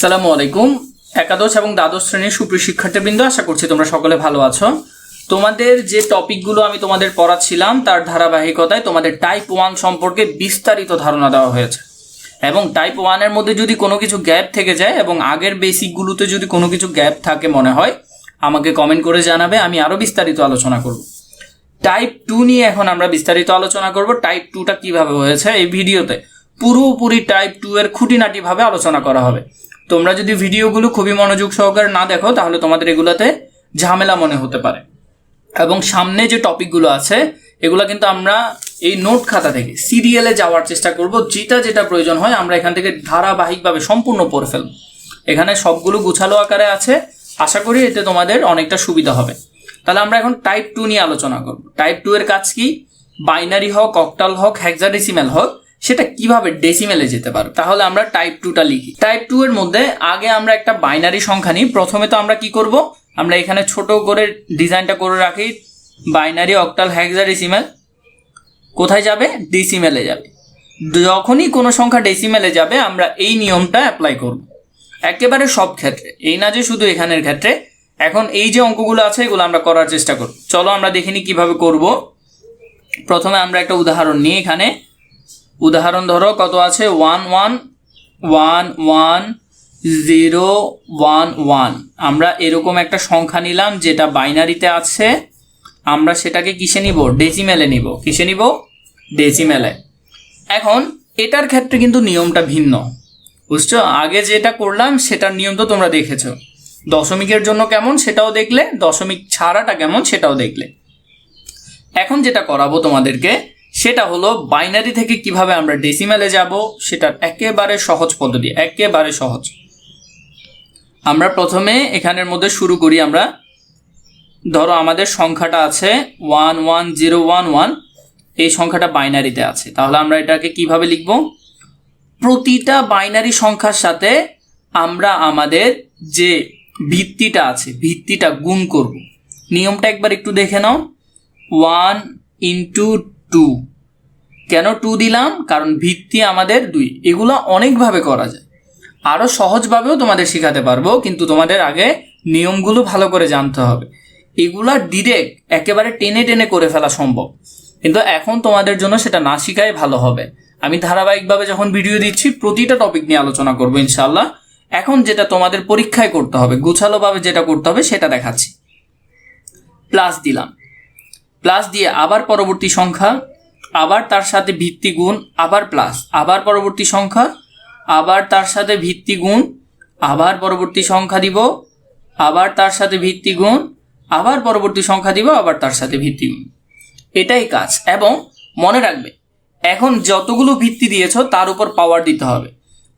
সালামু আলাইকুম। একাদশ এবং দ্বাদশ শ্রেণির সুপ্রিয় শিক্ষার্থীবৃন্দ, আশা করছি তোমরা সকলে ভালো আছো। তোমাদের যে টপিকগুলো আমি তোমাদের পড়াচ্ছিলাম, তার ধারাবাহিকতায় তোমাদের টাইপ ওয়ান সম্পর্কে বিস্তারিত ধারণা দেওয়া হয়েছে। এবং টাইপ ওয়ানের মধ্যে যদি কোনো কিছু গ্যাপ থেকে যায় এবং আগের বেসিকগুলোতে যদি কোনো কিছু গ্যাপ থাকে মনে হয়, আমাকে কমেন্ট করে জানাবে, আমি আরও বিস্তারিত আলোচনা করব। টাইপ টু নিয়ে এখন আমরা বিস্তারিত আলোচনা করব টাইপ টুটা কীভাবে হয়েছে এই ভিডিওতে। পুরোপুরি টাইপ টু এর খুঁটিনাটি ভাবে আলোচনা করা হবে। তোমরা যদি ভিডিওগুলো খুবই মনোযোগ সহকারে না দেখো, তাহলে তোমাদের এগুলোতে ঝামেলা মনে হতে পারে। এবং সামনে যে টপিকগুলো আছে, এগুলো কিন্তু আমরা এই নোট খাতা থেকে, সিরিয়ালে যাওয়ার চেষ্টা করব। যেটা যেটা প্রয়োজন হয়, আমরা এখান থেকে ধারাবাহিকভাবে সম্পূর্ণ পড়ে ফেলব। এখানে সবগুলো গুছালো আকারে আছে। আশা করি এতে তোমাদের অনেকটা সুবিধা হবে। তাহলে আমরা এখন টাইপ টু নিয়ে আলোচনা করব। টাইপ টু এর কাজ কি? বাইনারি হোক অক্টাল হোক হেক্সাডেসিমেল হোক সেটা কীভাবে ডেসিমেলে যেতে পারো? তাহলে আমরা টাইপ টুটা লিখি। টাইপ টু এর মধ্যে আগে আমরা একটা বাইনারি সংখ্যা নিই। প্রথমে তো আমরা কি করব? আমরা এখানে ছোট করে ডিজাইনটা করে রাখি। বাইনারি অক্টাল হেক্সাডেসিমেল কোথায় যাবে? ডেসিমেলে যাবে। যখনই কোনো সংখ্যা ডেসিমেলে যাবে, আমরা এই নিয়মটা অ্যাপ্লাই করব। একেবারে সব ক্ষেত্রে। এই না যে শুধু এখানের ক্ষেত্রে। এখন এই যে অঙ্কগুলো আছে, এগুলো আমরা করার চেষ্টা করব। চলো আমরা দেখিনি কীভাবে করব। প্রথমে আমরা একটা উদাহরণ নিই এখানে। উদাহরণ ধরো, কত আছে? One one one one, zero, one one. আমরা এরকম একটা সংখ্যা নিলাম যেটা বাইনারিতে আছে। আমরা সেটাকে কিসে নিব? ডেসিমেলে নিব। কিসে নিব? ডেসিমেলে। এখন, এটার ক্ষেত্রে কিন্তু নিয়মটা ভিন্ন। বুঝছ? আগে যেটা করলাম, সেটার নিয়ম তো তোমরা দেখেছ। দশমিকের জন্য কেমন? সেটাও দেখলে। দশমিক ছাড়াটা কেমন? সেটাও দেখলে। এখন যেটা করাবো তোমাদেরকে সেটা হলো বাইনারি থেকে কীভাবে আমরা ডেসিমেলে যাব, সেটার একেবারে সহজ পদ্ধতি, একেবারে সহজ। আমরা প্রথমে এখানের মধ্যে শুরু করি আমরা। ধরো আমাদের সংখ্যাটা আছে one one zero one one, এই সংখ্যাটা বাইনারিতে আছে। তাহলে আমরা এটাকে কীভাবে লিখব? প্রতিটা বাইনারি সংখ্যার সাথে আমরা আমাদের যে ভিত্তিটা আছে, ভিত্তিটা গুণ করব। নিয়মটা একবার একটু দেখে নাও। One into two. কেন টু দিলাম? কারণ ভিত্তি আমাদের দুই। এগুলো অনেকভাবে করা যায়। আরও সহজভাবেও তোমাদের শেখাতে পারব, কিন্তু তোমাদের আগে নিয়মগুলো ভালো করে জানতে হবে। এগুলা ডিরেক্ট একেবারে টেনে টেনে করে ফেলা সম্ভব। কিন্তু এখন তোমাদের জন্য সেটা না শিখাই ভালো হবে। আমি ধারাবাহিকভাবে যখন ভিডিও দিচ্ছি, প্রতিটা টপিক নিয়ে আলোচনা করব ইনশাল্লাহ এখন যেটা তোমাদের পরীক্ষায় করতে হবে, গুছালোভাবে যেটা করতে হবে সেটা দেখাচ্ছি। প্লাস দিলাম। প্লাস দিয়ে আবার পরবর্তী সংখ্যা আবার তার সাথে ভিত্তি গুণ, আবার প্লাস আবার পরবর্তী সংখ্যা, আবার তার সাথে ভিত্তি গুণ, আবার পরবর্তী সংখ্যা দিব, আবার তার সাথে ভিত্তি গুণ, আবার পরবর্তী সংখ্যা দিব, আবার তার সাথে ভিত্তি গুণ। এটাই কাজ। এবং মনে রাখবে, এখন যতগুলো ভিত্তি দিয়েছ, তার উপর পাওয়ার দিতে হবে।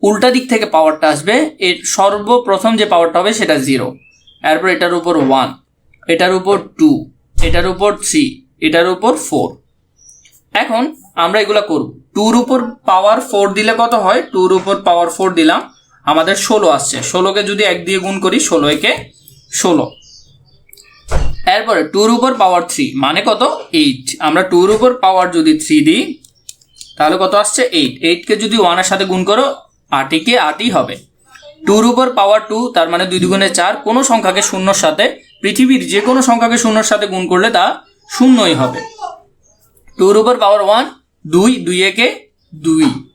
উল্টা দিক থেকে পাওয়ারটা আসবে, এর সর্বপ্রথম যে পাওয়ারটা হবে, সেটা জিরো এরপর এটার উপর ওয়ান এটার উপর টু এটার উপর থ্রি এটার উপর ফোর এখন আমরা এগুলা করব। টুর উপর পাওয়ার ফোর দিলে কত হয়? টুর উপর পাওয়ার ফোর দিলাম। আমাদের ষোলো আসছে। ষোলোকে যদি এক দিয়ে গুণ করি, ষোলো একে ষোলো। এরপরে টুর উপর পাওয়ার থ্রি মানে কত? এইট। আমরা টুর উপর পাওয়ার যদি থ্রি দিই, তাহলে কত আসছে? এইট। এইটকে যদি ওয়ানের সাথে গুণ করো আটিকে আটই হবে। টুর উপর পাওয়ার টু তার মানে দুই দুগুণে চার, কোনো সংখ্যাকে শূন্যর সাথে, পৃথিবীর যে কোনো সংখ্যাকে শূন্যর সাথে গুণ করলে তা শূন্যই হবে। টুর উপর পাওয়ার ওয়ান দুই দুই একে দুই।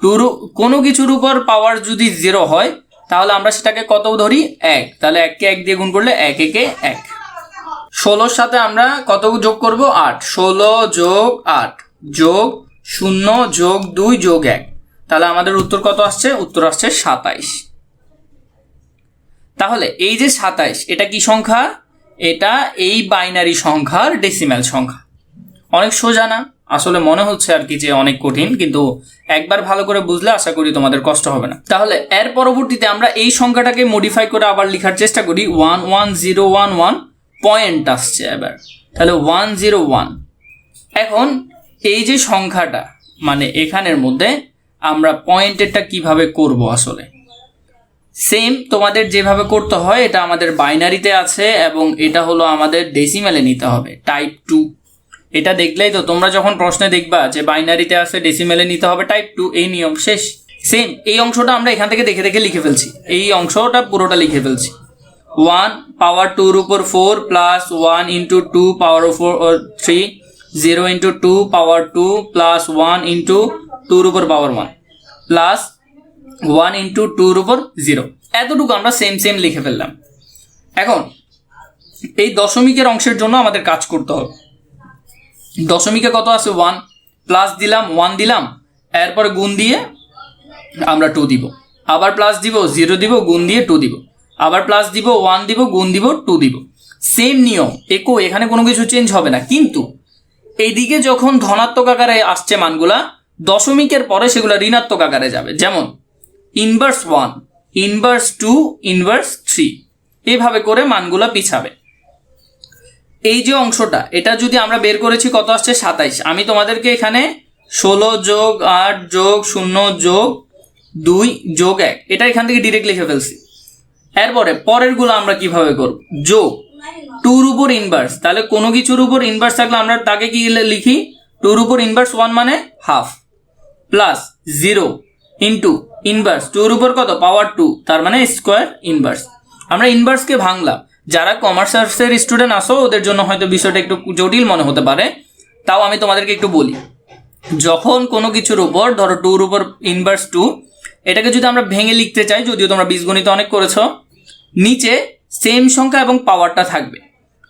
টুর কোনো কিছুর উপর পাওয়ার যদি জিরো হয়, তাহলে আমরা সেটাকে কত ধরি? এক। তাহলে এককে এক দিয়ে গুণ করলে এক একে এক। ষোলোর সাথে আমরা কত যোগ করব? আট। ষোলো যোগ আট যোগ শূন্য যোগ দুই যোগ এক। তাহলে আমাদের উত্তর কত আসছে? উত্তর আসছে সাতাইশ। তাহলে এই যে সাতাইশ, এটা কি সংখ্যা? এটা এই বাইনারি সংখ্যার ডেসিমেল সংখ্যা। অনেক সোজা না? আসলে মনে হচ্ছে আর কি যে অনেক কঠিন, কিন্তু একবার ভালো করে বুঝলে আশা করি তোমাদের কষ্ট হবে না। তাহলে এর পরবর্তীতে আমরা এই সংখ্যাটাকে মডিফাই করে আবার লেখার চেষ্টা করি। One one zero one one point আসছে এবার। তাহলে ওয়ান জিরো ওয়ান এখন এই যে সংখ্যাটা মানে এখানের মধ্যে আমরা পয়েন্টেরটা কীভাবে করব আসলে? সেম তোমাদের যেভাবে করতে হয়, এটা আমাদের বাইনারিতে আছে এবং এটা হলো আমাদের ডেসিমেলে নিতে হবে। টাইপ টু এটা দেখলেই তো, তোমরা যখন প্রশ্নে দেখবা যে বাইনারিতে আছে ডেসিমেলে নিতে হবে টাইপ টু এই নিয়ম শেষ। সেম এই অংশটা আমরা এখান থেকে দেখে দেখে লিখে ফেলছি। এই অংশটা পুরোটা লিখে ফেলছি। ওয়ান পাওয়ার টুর উপর four plus one into two power উপর three zero into two power two plus one into টুর উপর power one plus one into টুর উপর জিরো এতটুকু আমরা সেম সেম লিখে ফেললাম। এখন, এই দশমিকের অংশের জন্য আমাদের কাজ করতে হবে। দশমিকে কত আছে? ওয়ান প্লাস দিলাম ওয়ান দিলাম, এরপরে গুণ দিয়ে আমরা টু দিব। আবার প্লাস দিব জিরো দিব, গুণ দিয়ে টু দিব। আবার প্লাস দিব ওয়ান দিব, গুণ দিব টু দিব। সেম নিয়ম, একো, এখানে কোনো কিছু চেঞ্জ হবে না। কিন্তু এইদিকে যখন ধনাত্মক আকারে আসছে মানগুলা, দশমিকের পরে সেগুলো ঋণাত্মক আকারে যাবে। যেমন inverse one inverse two inverse three এভাবে করে মানগুলা পিছাবে। এই যে অংশটা, এটা যদি আমরা বের করেছি কত আসছে? সাতাইশ। আমি তোমাদেরকে এখানে ষোলো যোগ আট যোগ শূন্য যোগ দুই যোগ এক, এটা এখান থেকে ডিরেক্ট লিখে ফেলছি। এরপরে পরেরগুলো আমরা কীভাবে করব? যোগ টুর উপর ইনভার্স তাহলে কোনো কিছুর উপর ইনভার্স থাকলে আমরা তাকে কি লিখি? টুর উপর ইনভার্স ওয়ান মানে half plus zero into inverse টুর উপর কত? পাওয়ার টু তার মানে স্কোয়ার ইনভার্স আমরা ইনভার্সকে ভাঙলাম। যারা কমার্স আর্টসের স্টুডেন্ট আসো ওদের জন্য হয়তো বিষয়টা একটু জটিল মনে হতে পারে। তাও আমি তোমাদেরকে একটু বলি। যখন কোনো কিছুর উপর, ধরো টুর উপর ইনভার্স টু এটাকে যদি আমরা ভেঙে লিখতে চাই, যদিও তোমরা বীজগণিত অনেক করেছ, নিচে সেম সংখ্যা এবং পাওয়ারটা থাকবে।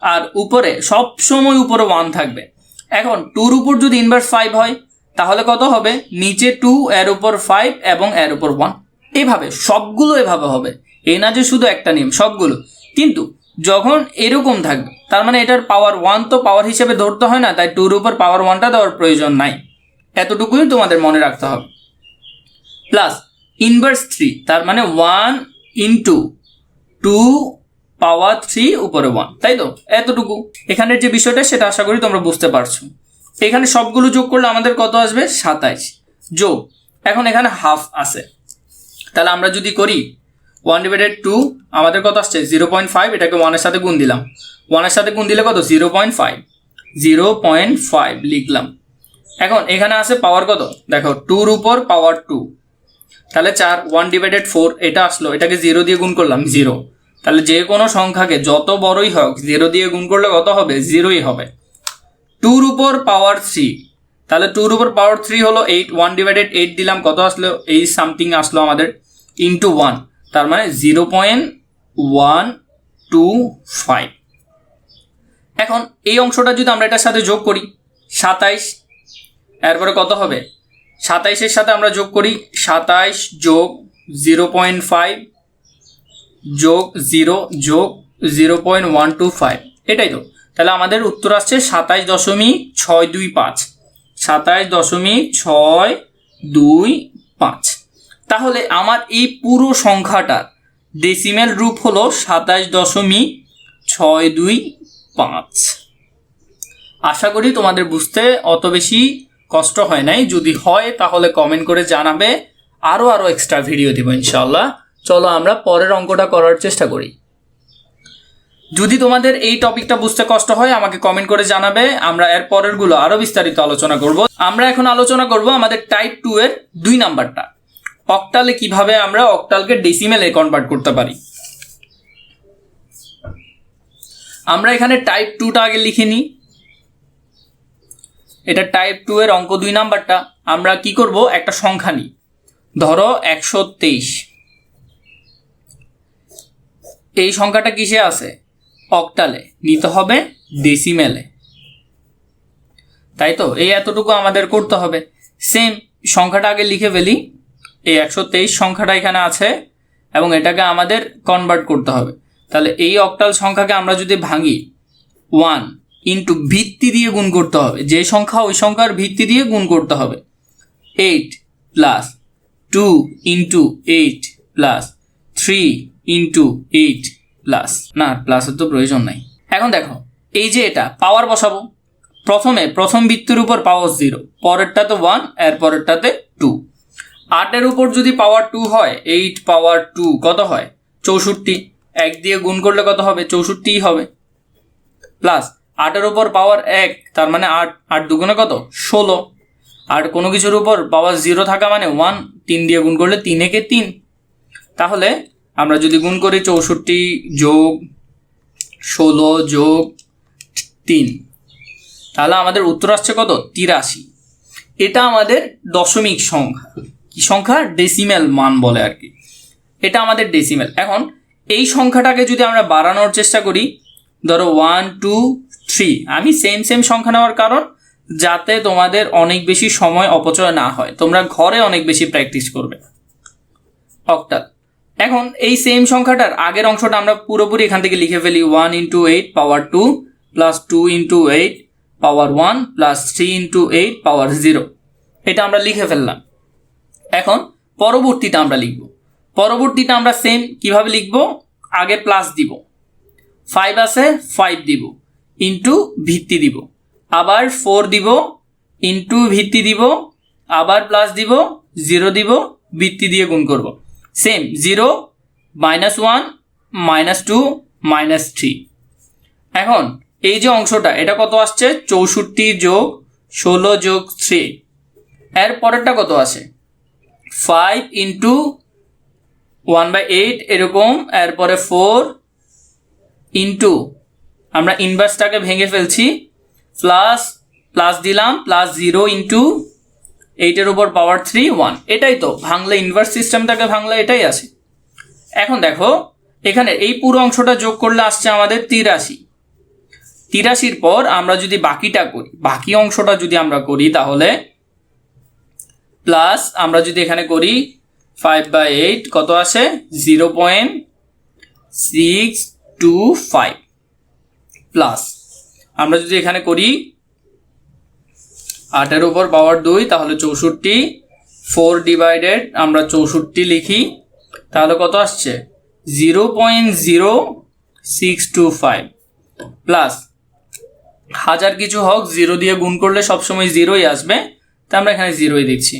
আর উপরে সব সময় উপরে ওয়ান থাকবে। এখন টুর উপর যদি ইনভার্স ফাইভ হয়, তাহলে কত হবে? নিচে টু এর উপর ফাইভ এবং এর উপর ওয়ান এভাবে, সবগুলো এভাবে হবে। এই না যে শুধু একটা নিয়ম, সবগুলো। কিন্তু যখন এরকম থাকবে তার মানে এটার পাওয়ার ওয়ান তো পাওয়ার হিসেবে ধরতে হয় না, তাই টুর উপর পাওয়ার ওয়ানটা দেওয়ার প্রয়োজন নাই। এতটুকুই তোমাদের মনে রাখতে হবে। প্লাস ইনভার্স থ্রি তার মানে one into two power three উপরে ওয়ান তাই তো? এতটুকু। এখানের যে বিষয়টা, সেটা আশা করি তোমরা বুঝতে পারছ। এখানে সবগুলো যোগ করলে আমাদের কত আসবে? সাতাইশ। যোগ, এখন এখানে হাফ আছে। তাহলে আমরা যদি করি ওয়ান ডিভাইডেড টু আমাদের কত আসছে? জিরো পয়েন্ট ফাইভ এটাকে ওয়ানের সাথে গুণ দিলাম। ওয়ানের সাথে গুণ দিলে কত? Zero point five zero point five লিখলাম। এখন এখানে আছে পাওয়ার কত? দেখো টুর উপর পাওয়ার টু তাহলে চার ওয়ান ডিভাইডেড ফোর এটা আসলো। এটাকে জিরো দিয়ে গুণ করলাম জিরো তাহলে যে কোনো সংখ্যাকে যত বড়ই হোক জিরো দিয়ে গুণ করলে কত হবে? জিরোই হবে। টুর উপর পাওয়ার থ্রি তাহলে টুর উপর পাওয়ার থ্রি হলো এইট ওয়ান ডিভাইডেড এইট দিলাম। কত আসলো? এই সামথিং আসলো আমাদের ইন্টু ওয়ান তার মানে zero point one two five. এখন এই অংশটা যদি আমরা এটার সাথে যোগ করি, সাতাইশ, এরপরে কত হবে? সাতাইশের সাথে আমরা যোগ করি, সাতাইশ যোগ জিরো পয়েন্ট ফাইভ যোগ জিরো যোগ zero point one two five. এটাই তো। তাহলে আমাদের উত্তর আসছে সাতাইশ দশমিক ছয় দুই পাঁচ। সাতাইশ দশমিক ছয় দুই পাঁচ। তাহলে আমার এই পুরো সংখ্যাটার ডেসিমেল রূপ হলো সাতাশ দশমিক ছয় দুই পাঁচ। আশা করি তোমাদের বুঝতে অত বেশি কষ্ট হয় নাই। যদি হয়, তাহলে কমেন্ট করে জানাবে। আরও আরও এক্সট্রা ভিডিও দেবো ইনশাল্লাহ চলো আমরা পরের অঙ্কটা করার চেষ্টা করি। যদি তোমাদের এই টপিকটা বুঝতে কষ্ট হয়, আমাকে কমেন্ট করে জানাবে। আমরা এর পরেরগুলো আরও বিস্তারিত আলোচনা করব। আমরা এখন আলোচনা করব আমাদের টাইপ টু এর দুই নাম্বারটা অক্টালে কীভাবে আমরা অক্টালকে ডেসিমেলে কনভার্ট করতে পারি? আমরা এখানে টাইপ টুটা আগে লিখে নিই। এটা টাইপ টু এর অঙ্ক দুই নাম্বারটা। আমরা কি করব? একটা সংখ্যা নিই। ধরো একশো তেইশ। এই সংখ্যাটা কিসে আছে? অক্টালে নিতে হবে ডেসিমেলে তাই তো? এই এতটুকু আমাদের করতে হবে। সেম সংখ্যাটা আগে লিখে ফেলি। এই একশো তেইশ সংখ্যাটা এখানে আছে এবং এটাকে আমাদের কনভার্ট করতে হবে। তাহলে এই অক্টাল সংখ্যাকে আমরা যদি ভাঙি ওয়ান ইন্টু ভিত্তি দিয়ে গুণ করতে হবে। যে সংখ্যা ওই সংখ্যার ভিত্তি দিয়ে গুণ করতে হবে। Eight plus two into eight plus three into eight plus না প্লাসের তো প্রয়োজন নাই। এখন দেখো, এই যে এটা পাওয়ার বসাবো। প্রথমে, প্রথম বৃত্তের উপর পাওয়ার জিরো পরেরটাতে ওয়ানের পরেরটাতে টু আটের উপর যদি পাওয়ার টু হয় এইট পাওয়ার টু কত হয়? চৌষট্টি। এক দিয়ে গুণ করলে কত হবে? চৌষট্টিই হবে। প্লাস আটের উপর পাওয়ার এক, তার মানে আট। আট দুগুণে কত? ষোলো। আর কোনো কিছুর উপর পাওয়ার জিরো থাকা মানে ওয়ান তিন দিয়ে গুণ করলে তিন একে তিন। তাহলে আমরা যদি গুণ করি চৌষট্টি যোগ ষোলো যোগ তিন, তাহলে আমাদের উত্তর আসছে কত? তিরাশি। এটা আমাদের দশমিক সংখ্যা। কি সংখ্যা? ডেসিমেল মান বলে আর কি। এটা আমাদের ডেসিমেল এখন, এই সংখ্যাটাকে যদি আমরা বাড়ানোর চেষ্টা করি, ধরো ওয়ান টু থ্রি আমি সেম সেম সংখ্যা নেওয়ার কারণ, যাতে তোমাদের অনেক বেশি সময় অপচয় না হয়। তোমরা ঘরে অনেক বেশি প্র্যাকটিস করবে। অক্টাল এখন, এই সেম সংখ্যাটার আগের অংশটা আমরা পুরোপুরি এখান থেকে লিখে ফেলি one into eight power two plus two into eight power one plus three into eight power zero এটা আমরা লিখে ফেললাম। এখন পরবর্তীটা আমরা লিখব। পরবর্তীটা আমরা সেম কীভাবে লিখব? আগে প্লাস দিব। ফাইভ আছে ফাইভ দিব। ইন্টু ভিত্তি দিব। আবার ফোর দিব ইন্টু ভিত্তি দিব। আবার প্লাস দিব জিরো দিব, ভিত্তি দিয়ে গুণ করব। Same zero minus one minus two minus three এখন এই যে অংশটা, এটা কত আসছে? চৌষট্টি যোগ ষোলো যোগ থ্রি এর পরেরটা কত আসে? Five into one by eight এরকম, এরপরে ফোর ইন্টু আমরা ইনভার্সটাকে ভেঙে ফেলছি প্লাস প্লাস দিলাম প্লাস জিরো ইন্টু এইটের উপর পাওয়ার থ্রি ওয়ান এটাই তো, ভাঙলে ইনভার্স সিস্টেমটাকে ভাঙলে এটাই আসে এখন দেখো, এখানে এই পুরো অংশটা যোগ করলে আসছে আমাদের তিরাশি। তিরাশির পর আমরা যদি বাকিটা করি, বাকি অংশটা যদি আমরা করি তাহলে প্লাস আমরা যদি এখানে করি ফাইভ বাই এইট কত আসে? Zero point six two five plus আমরা যদি এখানে করি আটের উপর পাওয়ার দুই, তাহলে চৌষট্টি। ফোর ডিভাইডেড আমরা চৌষট্টি লিখি। তাহলে কত আসছে? Zero point zero six two five plus হাজার কিছু হোক জিরো দিয়ে গুণ করলে সবসময় জিরোই আসবে। তা আমরা এখানে জিরোই দিচ্ছি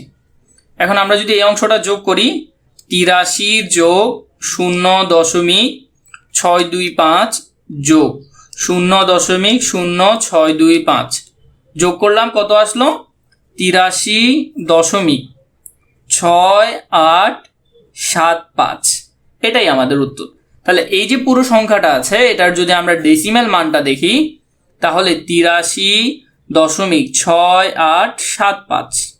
এখন আমরা যদি এই অংশটা যোগ করি তিরাশি যোগ শূন্য দশমিক ছয় দুই পাঁচ যোগ। শূন্য দশমিক শূন্য ছয় দুই পাঁচ। যোগ করলাম কত আসলো? তিরাশি দশমিক ছয় আট সাত পাঁচ। এটাই আমাদের উত্তর। তাহলে এই যে পুরো সংখ্যাটা আছে, এটার যদি আমরা ডেসিমেল মানটা দেখি, তাহলে তিরাশি দশমিক ছয় আট সাত পাঁচ।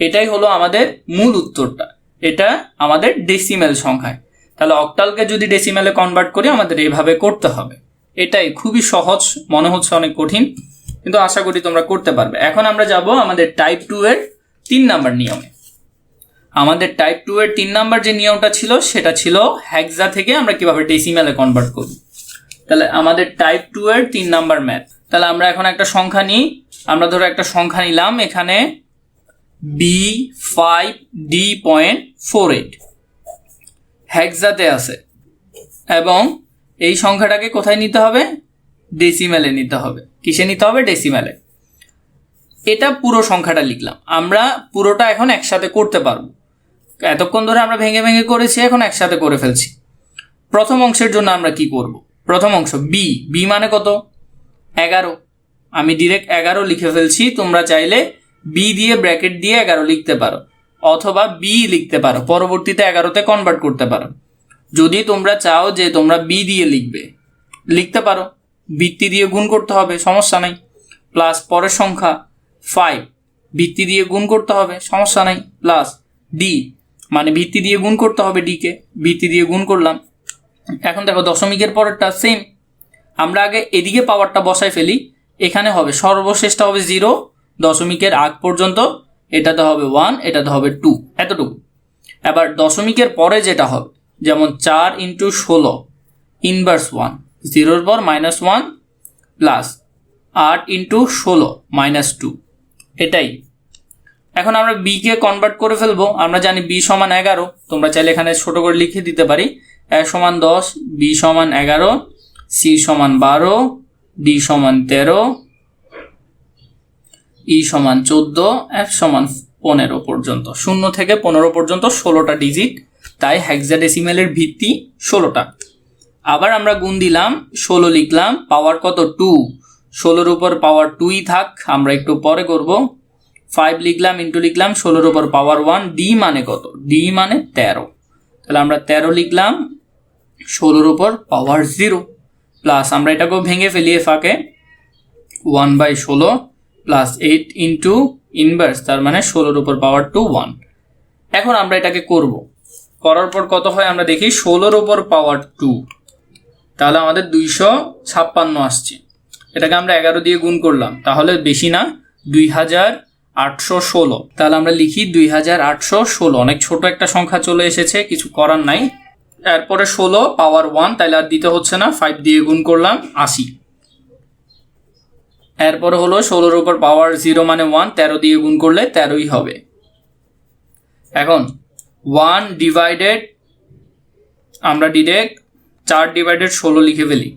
এটাই হলো আমাদের মূল উত্তরটা। এটা আমাদের ডেসিমেল সংখ্যায়। তাহলে অক্টালকে যদি ডেসিমেলে কনভার্ট করি, আমাদের এইভাবে করতে হবে। এটাই খুবই সহজ, মনে হচ্ছে অনেক কঠিন, কিন্তু আশা করি তোমরা করতে পারবে। এখন আমরা যাব আমাদের টাইপ টু এর তিন নাম্বার নিয়মে। আমাদের টাইপ টু এর তিন নাম্বার যে নিয়মটা ছিল, সেটা ছিল হ্যাকজা থেকে আমরা কীভাবে ডেসিমেলে কনভার্ট করব তাহলে আমাদের টাইপ টু এর তিন নাম্বার ম্যাথ তাহলে আমরা এখন একটা সংখ্যা নিই। আমরা ধরো একটা সংখ্যা নিলাম, এখানে B five D point four eight হ্যাকজাতে আছে। এবং এই সংখ্যাটাকে কোথায় নিতে হবে? ডেসিমেলে নিতে হবে। কিসে নিতে হবে? ডেসিমেলে এটা পুরো সংখ্যাটা লিখলাম। আমরা পুরোটা এখন একসাথে করতে পারব। এতক্ষণ ধরে আমরা ভেঙে ভেঙে করেছি, এখন একসাথে করে ফেলছি। প্রথম অংশের জন্য আমরা কি করব? প্রথম অংশ বি বি মানে কত? এগারো। আমি ডিরেক্ট এগারো লিখে ফেলছি। তোমরা চাইলে বি দিয়ে ব্র্যাকেট দিয়ে এগারো লিখতে পারো, অথবা বি লিখতে পারো, পরবর্তীতে এগারোতে কনভার্ট করতে পারো। যদি তোমরা চাও যে তোমরা বি দিয়ে লিখবে, লিখতে পারো। বৃত্তি দিয়ে গুণ করতে হবে, সমস্যা নাই। প্লাস পরের সংখ্যা ফাইভ ভিত্তি দিয়ে গুণ করতে হবে, সমস্যা নাই। প্লাস ডি মানে ভিত্তি দিয়ে গুণ করতে হবে ডিকে ভিত্তি দিয়ে গুণ করলাম। এখন দেখো দশমিকের পরেরটা সেম আমরা আগে এদিকে পাওয়ারটা বসাই ফেলি, এখানে হবে, সর্বশেষটা হবে জিরো দশমিকের আগ পর্যন্ত এটাতে হবে ওয়ান এটাতে হবে টু এতটুকু। এবার দশমিকের পরে যেটা হবে, যেমন চার ইন্টু ষোলো ইনভার্স ওয়ান জিরোর পর মাইনাস ওয়ান প্লাস আট ইন্টু ষোলো মাইনাস টু এটাই। এখন আমরা বি কে কনভার্ট করে ফেলব, আমরা জানি বি সমান এগারো, তোমরা চাইলে এখানে ছোট করে লিখে দিতে পারি এ সমান দশ বি সমান এগারো সি সমান বারো ডি সমান তেরো ই সমান চোদ্দ এফ সমান পনেরো পর্যন্ত। শূন্য থেকে পনেরো পর্যন্ত ষোলোটা ডিজিট তাই হ্যাক্সাডেসিমেলের ভিত্তি ষোলোটা। আবার আমরা গুণ দিলাম, ষোলো লিখলাম পাওয়ার কত? টু ষোলোর উপর পাওয়ার টুই থাক, আমরা একটু পরে করব। ফাইভ লিখলাম ইন্টু লিখলাম, ষোলোর উপর পাওয়ার ওয়ান ডি মানে কত? ডি মানে তেরো। তাহলে আমরা তেরো লিখলাম, ষোলোর উপর পাওয়ার জিরো প্লাস আমরা এটাকেও ভেঙে ফেলি এ ফাঁকে ওয়ান বাই ষোলো প্লাস এইট ইন্টু ইনভার্স তার মানে ষোলোর উপর পাওয়ার টু ওয়ান এখন আমরা এটাকে করব। করার পর কত হয়? আমরা দেখি ষোলোর উপর পাওয়ার টু তাহলে আমাদের দুইশো ছাপ্পান্ন আসছে। এটাকে আমরা এগারো দিয়ে গুণ করলাম। তাহলে বেশি না, দুই হাজার আটশো ষোলো। তাহলে আমরা লিখি দুই হাজার আটশো ষোলো। অনেক ছোট একটা সংখ্যা চলে এসেছে, কিছু করার নাই। এরপরে ষোলো পাওয়ার ওয়ান তাহলে আর দিতে হচ্ছে না ফাইভ দিয়ে গুণ করলাম, আশি। এরপরে হলো ষোলোর উপর পাওয়ার জিরো মানে ওয়ান তেরো দিয়ে গুণ করলে তেরোই হবে। এখন ওয়ান ডিভাইডেড আমরা ডিরেক্ট চার ডিভাইডেড ষোলো লিখে ফেলি।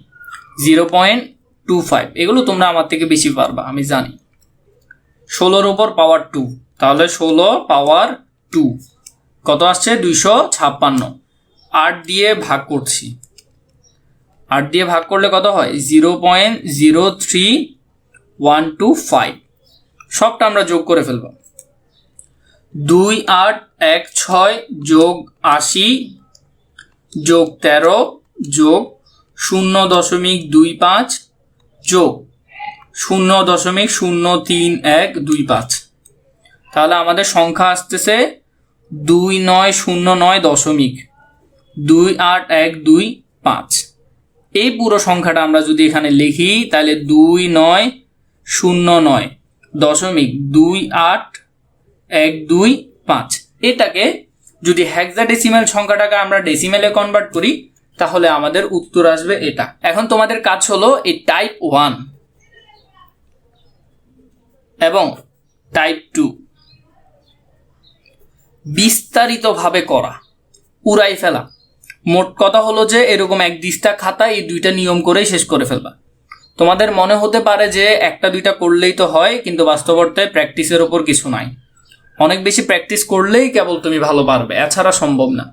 জিরো পয়েন্ট টু ফাইভ এগুলো তোমরা আমার থেকে বেশি পারবা, আমি জানি। ষোলোর উপর পাওয়ার টু তাহলে ষোলো পাওয়ার টু কত আসছে? দুইশো ছাপ্পান্ন। আট দিয়ে ভাগ করছি। আট দিয়ে ভাগ করলে কত হয়? Zero point zero three one two five সবটা আমরা যোগ করে ফেলব। দুই আট এক ছয় যোগ আশি যোগ তেরো যোগ শূন্য দশমিক দুই পাঁচ যোগ শূন্য দশমিক শূন্য তিন এক দুই পাঁচ। তাহলে আমাদের সংখ্যা আসতেছে দুই নয় শূন্য নয় দশমিক দুই আট এক দুই পাঁচ। এই পুরো সংখ্যাটা আমরা যদি এখানে লিখি, তাহলে দুই নয় শূন্য নয়, দশমিক দুই আট, এক দুই পাঁচ। এটাকে যদি হ্যাক্সাডেসিমাল সংখ্যাটাকে আমরা ডেসিমেলে কনভার্ট করি, তাহলে আমাদের উত্তর আসবে এটা। এখন তোমাদের কাজ হলো এই টাইপ ওয়ান এবং টাইপ টু বিস্তারিতভাবে করা, উড়াই ফেলা। মোট কথা হলো যে এরকম এক দিস্তা খাতা এই দুইটা নিয়ম করেই শেষ করে ফেলবা। তোমাদের মনে হতে পারে যে একটা দুইটা করলেই তো হয়, কিন্তু বাস্তবতায় প্র্যাকটিসের ওপর কিছু নাই। অনেক বেশি প্র্যাকটিস করলেই কেবল তুমি ভালো পারবে, এছাড়া সম্ভব না।